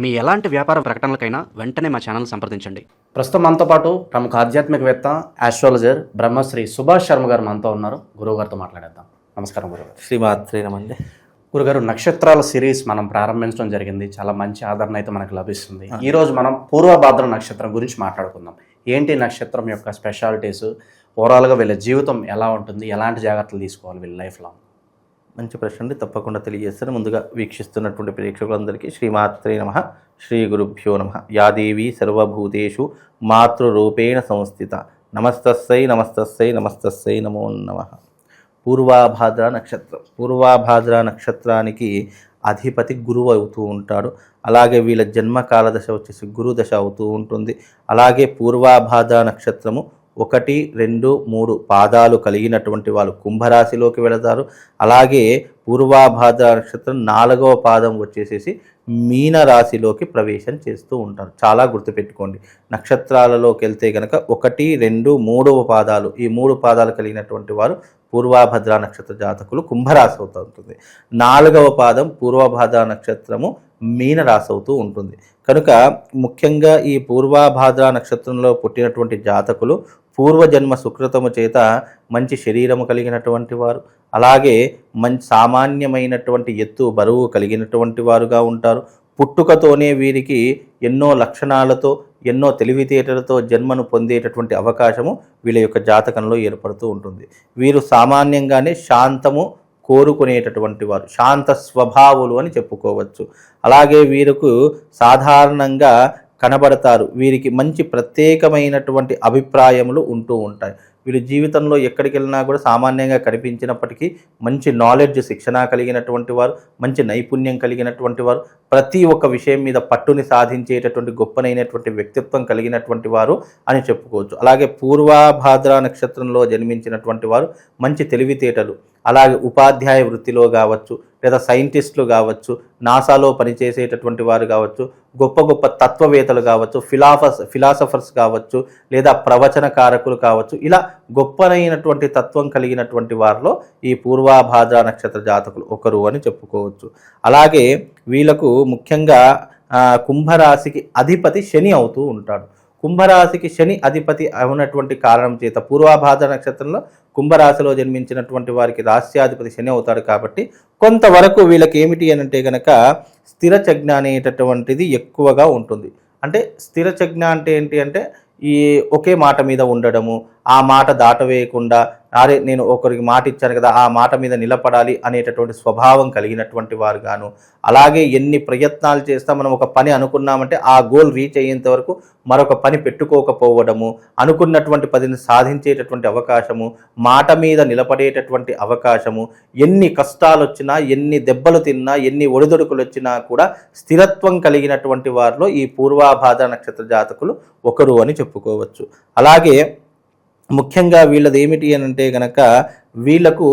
మీ ఎలాంటి వ్యాపార ప్రకటనలకైనా వెంటనే మా ఛానల్ సంప్రదించండి. ప్రస్తుతం మనతో పాటు ప్రముఖ ఆధ్యాత్మికవేత్త ఆస్ట్రాలజర్ బ్రహ్మశ్రీ సుభాష్ శర్మ గారు మనతో ఉన్నారు. గురువు గారితో మాట్లాడేద్దాం. నమస్కారం గురుగారు శ్రీమాత్రే నమండి గురుగారు నక్షత్రాల సిరీస్ మనం ప్రారంభించడం జరిగింది. చాలా మంచి ఆదరణ అయితే మనకు లభిస్తుంది. ఈ రోజు మనం పూర్వభాద్ర నక్షత్రం గురించి మాట్లాడుకుందాం. ఏంటి నక్షత్రం యొక్క స్పెషాలిటీస్? ఓవరాల్గా వీళ్ళ జీవితం ఎలా ఉంటుంది? ఎలాంటి జాగ్రత్తలు తీసుకోవాలి వీళ్ళ లైఫ్లో మంచి ప్రశ్న అండి. తప్పకుండా తెలియజేస్తాను. ముందుగా వీక్షిస్తున్నటువంటి ప్రేక్షకులందరికీ శ్రీమాత్రే నమ. శ్రీ గురుభ్యో నమ. యాదేవి సర్వభూతేషు మాతృరూపేణ సంస్థిత. నమస్తస్సై నమస్తస్సై నమస్తస్సై నమో నమ. పూర్వాభాద్ర నక్షత్రం. పూర్వాభాద్ర నక్షత్రానికి అధిపతి గురువు అవుతూ ఉంటాడు. అలాగే వీళ్ళ జన్మకాల దశ వచ్చేసి గురు దశ అవుతూ ఉంటుంది. అలాగే పూర్వాభాద్ర నక్షత్రము ఒకటి రెండు మూడు పాదాలు కలిగినటువంటి వాళ్ళు కుంభరాశిలోకి వెళతారు. అలాగే పూర్వాభాద్ర నక్షత్రం నాలుగవ పాదం వచ్చేసేసి మీన రాశిలోకి ప్రవేశం చేస్తూ ఉంటారు. చాలా గుర్తుపెట్టుకోండి. నక్షత్రాలలోకి వెళ్తే గనక ఒకటి రెండు మూడవ పాదాలు ఈ మూడు పాదాలు కలిగినటువంటి వారు పూర్వాభద్ర నక్షత్ర జాతకులు కుంభరాశి అవుతూ ఉంటుంది. నాలుగవ పాదం పూర్వభాద్ర నక్షత్రము మీన రాశి అవుతూ ఉంటుంది. కనుక ముఖ్యంగా ఈ పూర్వాభాద్ర నక్షత్రంలో పుట్టినటువంటి జాతకులు పూర్వజన్మ సుకృతము చేత మంచి శరీరము కలిగినటువంటి వారు అలాగే మంచి సామాన్యమైనటువంటి ఎత్తు బరువు కలిగినటువంటి వారుగా ఉంటారు. పుట్టుకతోనే వీరికి ఎన్నో లక్షణాలతో ఎన్నో తెలివితేటలతో జన్మను పొందేటటువంటి అవకాశము వీళ్ళ యొక్క జాతకంలో ఏర్పడుతూ ఉంటుంది. వీరు సామాన్యంగానే శాంతము కోరుకునేటటువంటి వారు శాంత స్వభావులు అని చెప్పుకోవచ్చు. అలాగే వీరికి సాధారణంగా కనబడతారు. వీరికి మంచి ప్రత్యేకమైనటువంటి అభిప్రాయములు ఉంటూ ఉంటాయి. వీరి జీవితంలో ఎక్కడికి వెళ్ళినా కూడా సామాన్యంగా కనిపించినప్పటికీ మంచి నాలెడ్జ్ శిక్షణ కలిగినటువంటి వారు మంచి నైపుణ్యం కలిగినటువంటి వారు ప్రతి ఒక్క విషయం మీద పట్టుని సాధించేటటువంటి గొప్పనైనటువంటి వ్యక్తిత్వం కలిగినటువంటి వారు అని చెప్పుకోవచ్చు. అలాగే పూర్వాభాద్ర నక్షత్రంలో జన్మించినటువంటి వారు మంచి తెలివితేటలు. అలాగే ఉపాధ్యాయ వృత్తిలో కావచ్చు లేదా సైంటిస్టులు కావచ్చు నాసాలో పనిచేసేటటువంటి వారు కావచ్చు గొప్ప గొప్ప తత్వవేత్తలు కావచ్చు ఫిలాఫస్ ఫిలాసఫర్స్ కావచ్చు లేదా ప్రవచనకారకులు కావచ్చు ఇలా గొప్పనైనటువంటి తత్వం కలిగినటువంటి వారిలో ఈ పూర్వాభాద్ర నక్షత్ర జాతకులు ఒకరు అని చెప్పుకోవచ్చు. అలాగే వీళ్ళకు ముఖ్యంగా కుంభరాశికి అధిపతి శని అవుతూ ఉంటాడు. కుంభరాశికి శని అధిపతి అయినటువంటి కారణం చేత పూర్వాభాద్ర నక్షత్రంలో కుంభరాశిలో జన్మించినటువంటి వారికి రాశ్యాధిపతి శని అవుతాడు కాబట్టి కొంతవరకు వీళ్ళకి ఏమిటి అని అంటే గనక స్థిరచజ్ఞ అనేటటువంటిది ఎక్కువగా ఉంటుంది. అంటే స్థిరచజ్ఞ అంటే ఏంటి అంటే ఈ ఒకే మాట మీద ఉండడము ఆ మాట దాటవేయకుండా అరే నేను ఒకరికి మాట ఇచ్చాను కదా ఆ మాట మీద నిలబడాలి అనేటటువంటి స్వభావం కలిగినటువంటి వారు గాను. అలాగే ఎన్ని ప్రయత్నాలు చేస్తా మనం ఒక పని అనుకున్నామంటే ఆ గోల్ రీచ్ అయ్యేంత వరకు మరొక పని పెట్టుకోకపోవడము అనుకున్నటువంటి పనిని సాధించేటటువంటి అవకాశము మాట మీద నిలబడేటటువంటి అవకాశము ఎన్ని కష్టాలు వచ్చినా ఎన్ని దెబ్బలు తిన్నా ఎన్ని ఒడిదొడుకులు వచ్చినా కూడా స్థిరత్వం కలిగినటువంటి వారిలో ఈ పూర్వాభాద నక్షత్ర జాతకులు ఒకరు అని చెప్పుకోవచ్చు. అలాగే ముఖ్యంగా వీళ్ళది ఏమిటి అని అంటే గనక వీళ్ళకు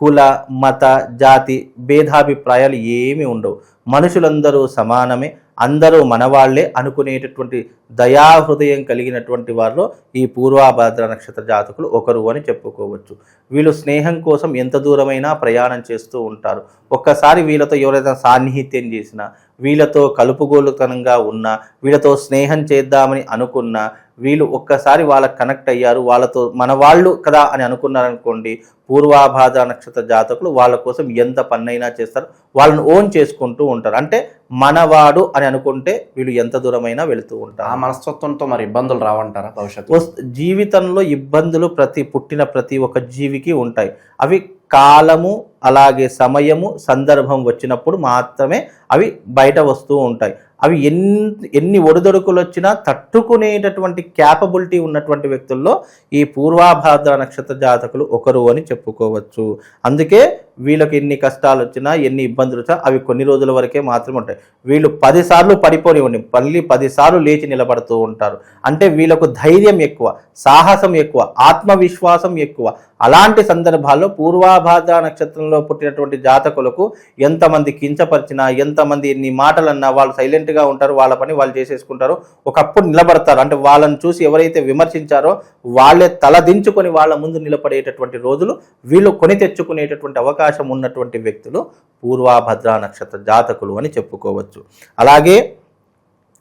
కుల మత జాతి భేదాభిప్రాయాలు ఏమీ ఉండవు. మనుషులందరూ సమానమే అందరూ మనవాళ్ళే అనుకునేటటువంటి దయాహృదయం కలిగినటువంటి వారిలో ఈ పూర్వాభాద్ర నక్షత్ర జాతకులు ఒకరు అని చెప్పుకోవచ్చు. వీళ్ళు స్నేహం కోసం ఎంత దూరమైనా ప్రయాణం చేస్తూ ఉంటారు. ఒక్కసారి వీళ్ళతో ఎవరైనా సాన్నిహిత్యం చేసినా వీళ్ళతో కలుపుగోలుతనంగా ఉన్నా వీళ్ళతో స్నేహం చేద్దామని అనుకున్నా వీళ్ళు ఒక్కసారి వాళ్ళకి కనెక్ట్ అయ్యారు వాళ్ళతో మన వాళ్ళు కదా అని అనుకున్నారనుకోండి పూర్వాభాద్ర నక్షత్ర జాతకులు వాళ్ళ కోసం ఎంత పన్నైనా చేస్తారు వాళ్ళని ఓన్ చేసుకుంటూ ఉంటారు. అంటే మనవాడు అని అనుకుంటే వీళ్ళు ఎంత దూరమైనా వెళుతూ ఉంటారు. మనస్తత్వంతో మరి ఇబ్బందులు రావంటారా భవిష్యత్తు జీవితంలో ఇబ్బందులు ప్రతి పుట్టిన ప్రతి ఒక్క జీవికి ఉంటాయి. అవి కాలము అలాగే సమయము సందర్భం వచ్చినప్పుడు మాత్రమే అవి బయట వస్తూ ఉంటాయి. అవి ఎన్ని ఎన్ని ఒడిదొడుకులు వచ్చినా తట్టుకునేటటువంటి క్యాపబిలిటీ ఉన్నటువంటి వ్యక్తుల్లో ఈ పూర్వాభాద్ర నక్షత్ర జాతకులు ఒకరు అని చెప్పుకోవచ్చు. అందుకే వీళ్ళకి ఎన్ని కష్టాలు వచ్చినా ఎన్ని ఇబ్బందులు వచ్చినా అవి కొన్ని రోజుల వరకే మాత్రమే ఉంటాయి. వీళ్ళు పదిసార్లు పడిపోనివ్వండి మళ్ళీ పదిసార్లు లేచి నిలబడుతూ ఉంటారు. అంటే వీళ్ళకు ధైర్యం ఎక్కువ సాహసం ఎక్కువ ఆత్మవిశ్వాసం ఎక్కువ. అలాంటి సందర్భాల్లో పూర్వాభాద్ర నక్షత్రంలో పుట్టినటువంటి జాతకులకు ఎంతమంది కించపరిచినా ఎంతమంది ఎన్ని మాటలన్నా వాళ్ళు సైలెంట్గా ఉంటారు వాళ్ళ పని వాళ్ళు చేసేసుకుంటారు. ఒకప్పుడు నిలబడతారు. అంటే వాళ్ళని చూసి ఎవరైతే విమర్శించారో వాళ్ళే తలదించుకొని వాళ్ళ ముందు నిలబడేటటువంటి రోజులు వీళ్ళు కొని తెచ్చుకునేటటువంటి అవకాశం ఉన్నటువంటి వ్యక్తులు పూర్వాభద్ర నక్షత్ర జాతకులు అని చెప్పుకోవచ్చు. అలాగే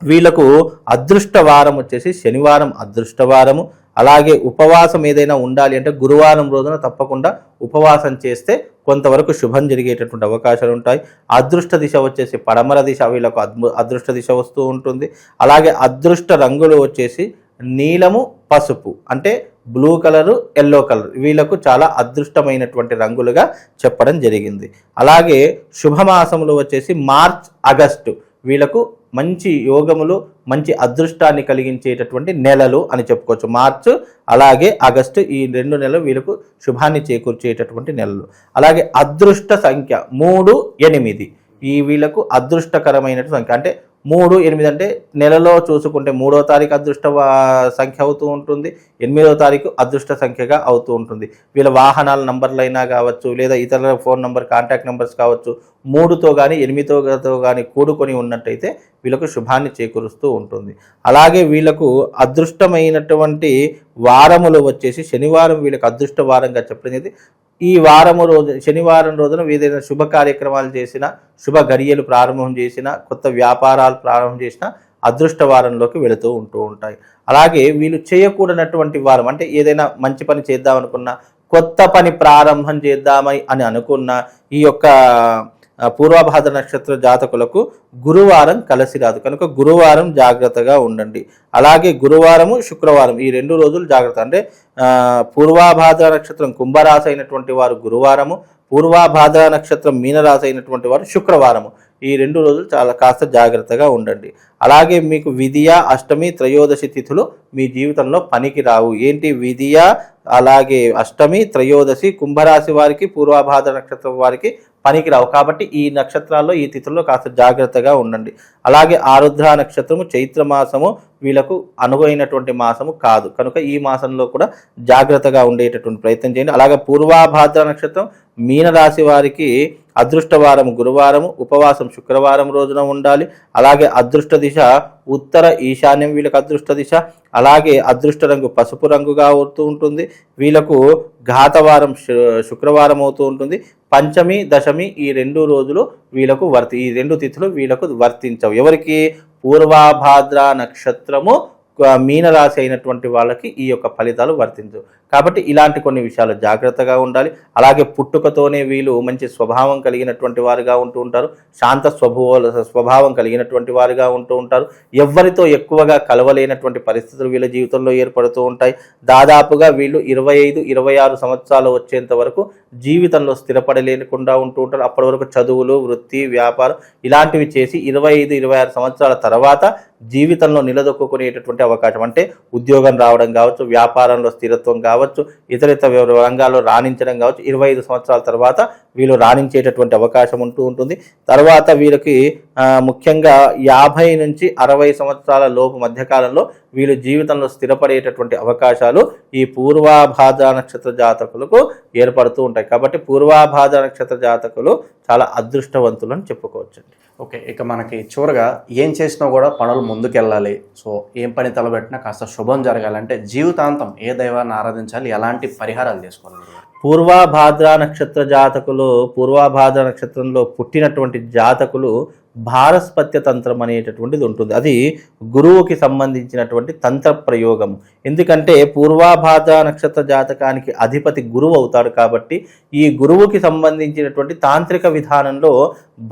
వీళ్ళకు అదృష్టవారం వచ్చేసి శనివారం అదృష్టవారము. అలాగే ఉపవాసం ఏదైనా ఉండాలి అంటే గురువారం రోజున తప్పకుండా ఉపవాసం చేస్తే కొంతవరకు శుభం జరిగేటటువంటి అవకాశాలు ఉంటాయి. అదృష్ట దిశ వచ్చేసి పడమర దిశ వీళ్ళకు అద్భు అదృష్ట దిశ వస్తూ ఉంటుంది. అలాగే అదృష్ట రంగులు వచ్చేసి నీలము పసుపు అంటే బ్లూ కలరు ఎల్లో కలర్ వీళ్ళకు చాలా అదృష్టమైనటువంటి రంగులుగా చెప్పడం జరిగింది. అలాగే శుభమాసములు వచ్చేసి మార్చ్ ఆగస్టు వీళ్ళకు మంచి యోగములు మంచి అదృష్టాన్ని కలిగించేటటువంటి నెలలు అని చెప్పుకోవచ్చు. మార్చ్ అలాగే ఆగస్టు ఈ రెండు నెలలు వీళ్ళకు శుభాన్ని చేకూర్చేటటువంటి నెలలు. అలాగే అదృష్ట సంఖ్య మూడు ఎనిమిది. ఈ వీళ్ళకు అదృష్టకరమైన సంఖ్య. అంటే మూడు ఎనిమిది అంటే నెలలో చూసుకుంటే మూడో తారీఖు అదృష్ట సంఖ్య అవుతూ ఉంటుంది. ఎనిమిదో తారీఖు అదృష్ట సంఖ్యగా అవుతూ ఉంటుంది. వీళ్ళ వాహనాల నంబర్లు అయినా కావచ్చు లేదా ఇతర ఫోన్ నంబర్ కాంటాక్ట్ నెంబర్స్ కావచ్చు మూడుతో కానీ ఎనిమిదితో కానీ కూడుకొని ఉన్నట్టయితే వీళ్ళకు శుభాన్ని చేకూరుస్తూ ఉంటుంది. అలాగే వీళ్ళకు అదృష్టమైనటువంటి వారములు వచ్చేసి శనివారం వీళ్ళకి అదృష్ట వారంగా చెప్పడం ఈ వారము రోజు శనివారం రోజున ఏదైనా శుభ కార్యక్రమాలు చేసినా శుభ గడియలు ప్రారంభం చేసినా కొత్త వ్యాపారాలు ప్రారంభం చేసినా అదృష్ట వారంలోకి వెళుతూ ఉంటూ ఉంటాయి. అలాగే వీళ్ళు చేయకూడనటువంటి వారం అంటే ఏదైనా మంచి పని చేద్దామనుకున్నా కొత్త పని ప్రారంభం చేద్దామని అని అనుకున్న ఈ యొక్క పూర్వభాద్ర నక్షత్ర జాతకులకు గురువారం కలిసి రాదు కనుక గురువారం జాగ్రత్తగా ఉండండి. అలాగే గురువారము శుక్రవారం ఈ రెండు రోజులు జాగ్రత్త. అంటే ఆ, నక్షత్రం కుంభరాశి అయినటువంటి వారు గురువారము పూర్వభాద్ర నక్షత్రం మీనరాశి అయినటువంటి వారు శుక్రవారము. ఈ రెండు రోజులు చాలా కాస్త జాగ్రత్తగా ఉండండి. అలాగే మీకు విధియ అష్టమి త్రయోదశి తిథులు మీ జీవితంలో పనికి రావు. ఏంటి విధియ అలాగే అష్టమి త్రయోదశి కుంభరాశి వారికి పూర్వభాద్ర నక్షత్రం వారికి పనికి రావు. కాబట్టి ఈ నక్షత్రాల్లో ఈ తిథుల్లో కాస్త జాగ్రత్తగా ఉండండి. అలాగే ఆరుద్ర నక్షత్రము చైత్ర మాసము వీళ్ళకు అనువైనటువంటి మాసము కాదు. కనుక ఈ మాసంలో కూడా జాగ్రత్తగా ఉండేటటువంటి ప్రయత్నం చేయండి. అలాగే పూర్వాభాద్ర నక్షత్రం మీనరాశి వారికి అదృష్టవారం గురువారము ఉపవాసం శుక్రవారం రోజున ఉండాలి. అలాగే అదృష్ట దిశ ఉత్తర ఈశాన్యం వీళ్ళకి అదృష్ట దిశ అలాగే అదృష్ట రంగు పసుపు రంగుగా అవుతూ ఉంటుంది. వీళ్ళకు ఘాతవారం శు- శుక్రవారం అవుతూ ఉంటుంది. పంచమి దశమి ఈ రెండు రోజులు వీళ్ళకు వర్తి ఈ రెండు తిథులు వీళ్ళకు వర్తించవు. ఎవరికి? పూర్వాభాద్ర నక్షత్రము మీనరాశి అయినటువంటి వాళ్ళకి ఈ యొక్క ఫలితాలు వర్తించవు. కాబట్టి ఇలాంటి కొన్ని విషయాలు జాగ్రత్తగా ఉండాలి. అలాగే పుట్టుకతోనే వీళ్ళు మంచి స్వభావం కలిగినటువంటి వారుగా ఉంటూ ఉంటారు. శాంత స్వభావ స్వభావం కలిగినటువంటి వారుగా ఉంటూ ఉంటారు. ఎవరితో ఎక్కువగా కలవలేనటువంటి పరిస్థితులు వీళ్ళ జీవితంలో ఏర్పడుతూ ఉంటాయి. దాదాపుగా వీళ్ళు ఇరవై ఐదు ఇరవై ఆరు సంవత్సరాలు వచ్చేంత వరకు జీవితంలో స్థిరపడలేకుండా ఉంటూ ఉంటారు. అప్పటి వరకు చదువులు వృత్తి వ్యాపారం ఇలాంటివి చేసి ఇరవై ఐదు ఇరవై ఆరు సంవత్సరాల తర్వాత జీవితంలో నిలదొక్కునేటటువంటి అవకాశం అంటే ఉద్యోగం రావడం కావచ్చు వ్యాపారంలో స్థిరత్వం కావచ్చు ఇతర ఇతర రంగాల్లో రాణించడం కావచ్చు ఇరవై ఐదు సంవత్సరాల తర్వాత వీళ్ళు రాణించేటటువంటి అవకాశం ఉంటూ ఉంటుంది. తర్వాత వీళ్ళకి ముఖ్యంగా యాభై నుంచి అరవై సంవత్సరాల లోపు మధ్యకాలంలో వీళ్ళు జీవితంలో స్థిరపడేటటువంటి అవకాశాలు ఈ పూర్వాభాద్ర నక్షత్ర జాతకులకు ఏర్పడుతూ ఉంటాయి. కాబట్టి పూర్వాభాద్ర నక్షత్ర జాతకులు చాలా అదృష్టవంతులు అని చెప్పుకోవచ్చండి. ఓకే ఇక మనకి చివరిగా ఏం చేసినా కూడా పనులు ముందుకెళ్ళాలి సో ఏం పని తలబెట్టినా కాస్త శుభం జరగాలంటే జీవితాంతం ఏ దైవాన్ని ఆరాధించాలి ఎలాంటి పరిహారాలు చేసుకోవాలి గురుగారు? పూర్వాభాద్ర నక్షత్ర జాతకులు పూర్వాభాద్ర నక్షత్రంలో పుట్టినటువంటి జాతకులు భారస్పత్య తంత్రం అనేటటువంటిది ఉంటుంది. అది గురువుకి సంబంధించినటువంటి తంత్ర ప్రయోగం. ఎందుకంటే పూర్వాభాద నక్షత్ర జాతకానికి అధిపతి గురువు అవుతాడు కాబట్టి ఈ గురువుకి సంబంధించినటువంటి తాంత్రిక విధానంలో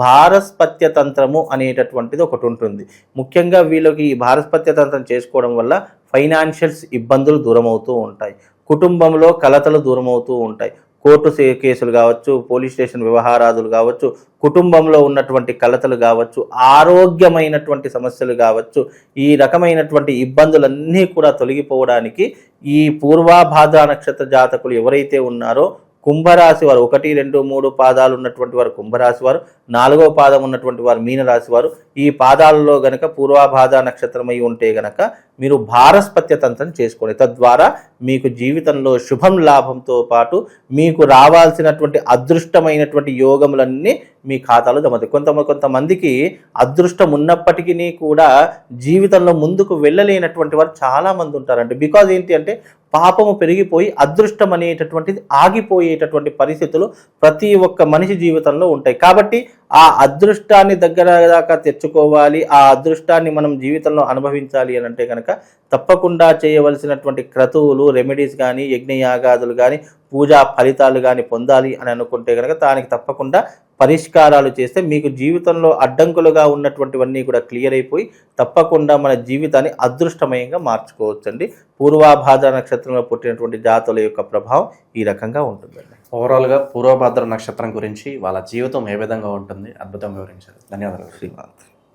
భారస్పత్య తంత్రము అనేటటువంటిది ఒకటి ఉంటుంది. ముఖ్యంగా వీళ్ళకి ఈ భారస్పత్య తంత్రం చేసుకోవడం వల్ల ఫైనాన్షియల్స్ ఇబ్బందులు దూరమవుతూ ఉంటాయి. కుటుంబంలో కలతలు దూరమవుతూ ఉంటాయి. కోర్టు కేసులు కావచ్చు పోలీస్ స్టేషన్ వ్యవహారాదులు కావచ్చు కుటుంబంలో ఉన్నటువంటి కలతలు కావచ్చు ఆరోగ్యమైనటువంటి సమస్యలు కావచ్చు ఈ రకమైనటువంటి ఇబ్బందులన్నీ కూడా తొలగిపోవడానికి ఈ పూర్వాభాద్ర నక్షత్ర జాతకులు ఎవరైతే ఉన్నారో కుంభరాశి వారు ఒకటి రెండు మూడు పాదాలు ఉన్నటువంటి వారు కుంభరాశి వారు నాలుగో పాదం ఉన్నటువంటి వారు మీనరాశి వారు ఈ పాదాలలో గనక పూర్వాభాద నక్షత్రమై ఉంటే గనక మీరు భారస్పత్య తంత్రం చేసుకోండి. తద్వారా మీకు జీవితంలో శుభం లాభంతో పాటు మీకు రావాల్సినటువంటి అదృష్టమైనటువంటి యోగములన్నీ మీ ఖాతాలో జమవుతాయి కొంత కొంతమందికి అదృష్టం ఉన్నప్పటికీ కూడా జీవితంలో ముందుకు వెళ్ళలేనటువంటి వారు చాలామంది ఉంటారండి. బికాజ్ ఏంటి అంటే పాపము పెరిగిపోయి అదృష్టం అనేటటువంటిది ఆగిపోయేటటువంటి పరిస్థితులు ప్రతి ఒక్క మనిషి జీవితంలో ఉంటాయి. కాబట్టి ఆ అదృష్టాన్ని దగ్గర దాకా తెచ్చుకోవాలి ఆ అదృష్టాన్ని మనం జీవితంలో అనుభవించాలి అని అంటే కనుక తప్పకుండా చేయవలసినటువంటి క్రతువులు రెమెడీస్ కానీ యజ్ఞయాగాదులు కానీ పూజా ఫలితాలు కానీ పొందాలి అని అనుకుంటే కనుక దానికి తప్పకుండా పరిష్కారాలు చేస్తే మీకు జీవితంలో అడ్డంకులుగా ఉన్నటువంటివన్నీ కూడా క్లియర్ అయిపోయి తప్పకుండా మన జీవితాన్ని అదృష్టమయంగా మార్చుకోవచ్చండి. పూర్వాభాద్ర నక్షత్రంలో పుట్టినటువంటి జాతుల యొక్క ప్రభావం ఈ రకంగా ఉంటుందండి. ఓవరాల్గా పూర్వభద్ర నక్షత్రం గురించి వాళ్ళ జీవితం ఏ విధంగా ఉంటుంది అద్భుతంగా వివరించారు. ధన్యవాదాలు. శ్రీవాద్